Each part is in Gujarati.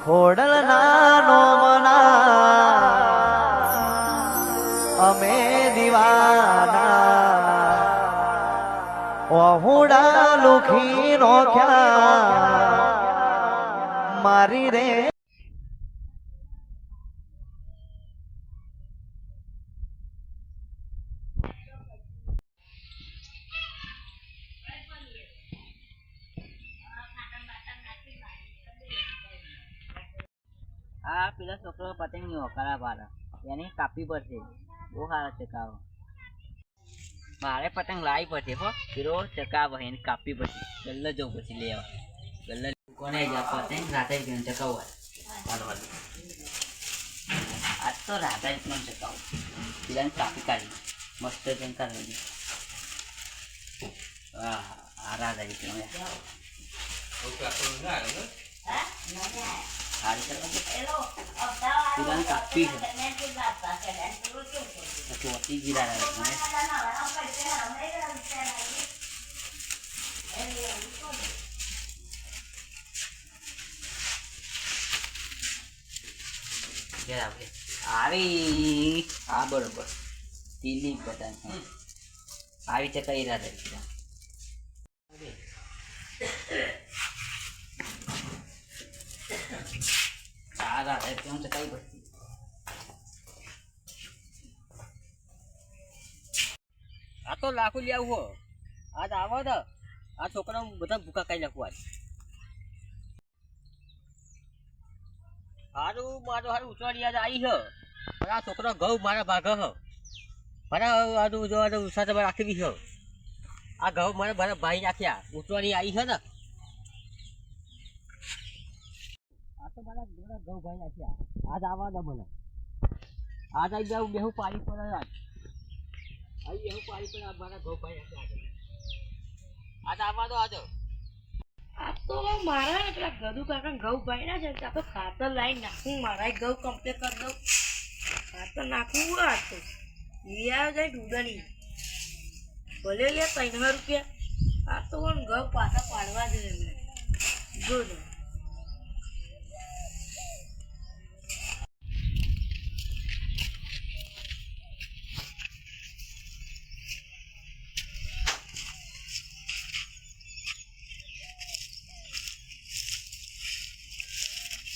ખોડલના નોમના અમે દીવાના ઓહુડા લુખી નોખ્યા મારી રે આ પેલા છોકરો પતંગની ઓકારા પાડે. એને કાપી પડશે. બહુ સારા ચકાવો. મારે પતંગ લાવી પડશે હો. પેલો ચકાવો એને કાપી પડશે. ગલ્લો જવું પછી લેવા ગલ્લો કોને જા પતંગ રાતે જ ગયો ચકાવવા આજ તો રાતે જ પણ ચકાવું. પેલાને કાપી કાઢી. મસ્ત જઈને કાઢી હા આ રાત આવી ગયો સારી કરવા પેલાને કાપી છે ચોથી જીરા રહ્યા બરાબર આવી આ બરોબર તીલી પતંગ આવી રીતે કઈ રાત આ રાત કેમ છે કઈ પડતી આ તો લાખો લઈ આવું હો. આજ આવો તો. આ છોકરા બધા ભૂકા ખાઈ નાખું આજ. હારું, મારો હારું ઉતવાડી આજ આવી છે પણ આ છોકરો ઘઉં મારા ભાગ હ. મારા હારું જો આ ઉષા તમે રાખી છે આ ઘઉં મારા મારા ભાઈ નાખ્યા. ઉતવાડી આવી છે ને આ તો ભાઈ આજ આવવા દો મને. આજ આવી જાવ બેહું પાડી પર આજ. આવી બેહું મારા ઘઉં આજ. આજ આ તો મારા પેલા ગધુ કાકા ઘઉં ભાઈ છે. ત્યાં તો ખાતર લાવી નાખું મારા ઘઉં કમ્પ્લીટ કરી દઉં. ખાતર નાખવું આ તો. લઈ જાય ડુડણી ભલે લે ત્રણ રૂપિયા. આ તો ઘઉં પાછા પાડવા જોઈએ એમને. જોજો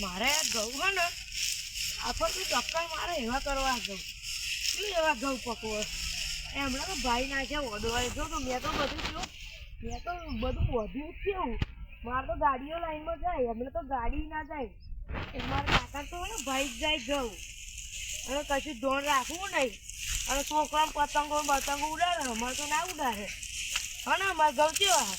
મારે આ ઘઉં છે ને આપણને ચક્કર મારે એવા કરવા ઘઉં શું એવા ઘઉં પકવો એમણે તો ભાઈ નાખ્યા ઓડવાય જો તો મેં તો બધું જો મેં તો બધું વધ્યું જ કેવું મારે તો ગાડીઓ લાઈનમાં જાય, એમને તો ગાડી ના જાય. એ મારા કાકા તો ને ભાઈ જ જાય ઘઉં અને કશું ધોન રાખવું નહીં. અને છોકરા પતંગો પતંગો ઉડાડે અમારે તો ના ઉડાડે. હા ને અમારે ઘઉં કેવા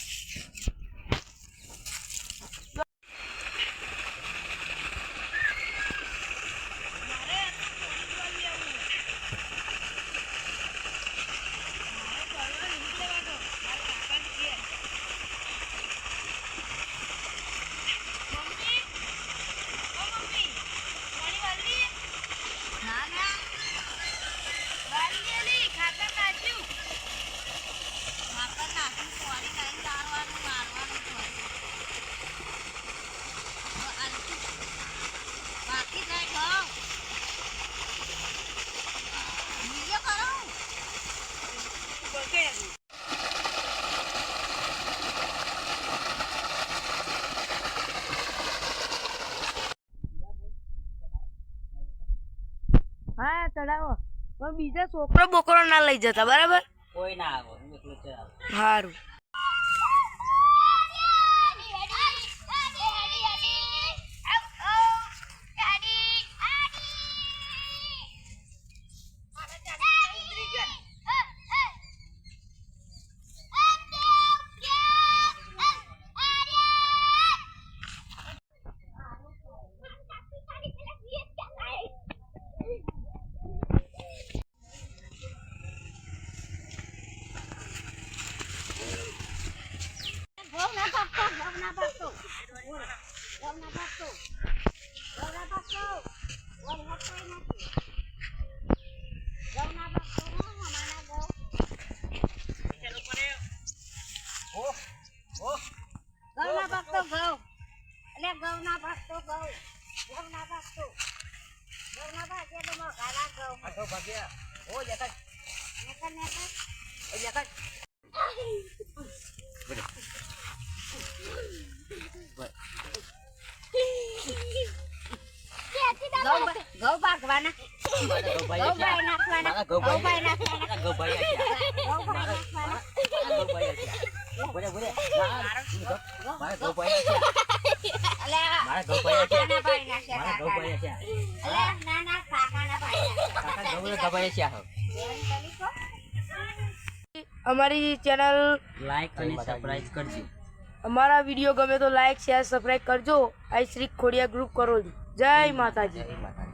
હા ચડાવો. પણ બીજા છોકરો બોકરો ના લઈ જતા બરાબર? કોઈ ના આવે જમના ભાગ તો જમના ભાગ કે તો મોગા લાગો આખો ભાગ્યા ઓ જતા નેકર નેકર ઓ જતા બોલો ગૌ ભાગવાના ગૌ ભાઈ નાખવાના ગૌ ભાઈ નાખવાના ગૌ ભાઈ ગૌ ભાઈ નાખવાના ગૌ ભાઈ બોલે બોલે મારા ગૌ ભાઈ અલે મારા ગૌ ભાઈ મારા ઘઉં. કાકા ઘઉં છે? અમારી ચેનલ લાઈક અને સબસ્ક્રાઇબ કરજો. અમારા વીડિયો ગમે તો લાઈક શેર સબસ્ક્રાઇબ કરજો. આ શ્રી ખોડિયા ગ્રુપ કરોલી જય માતાજી. જય માતાજી.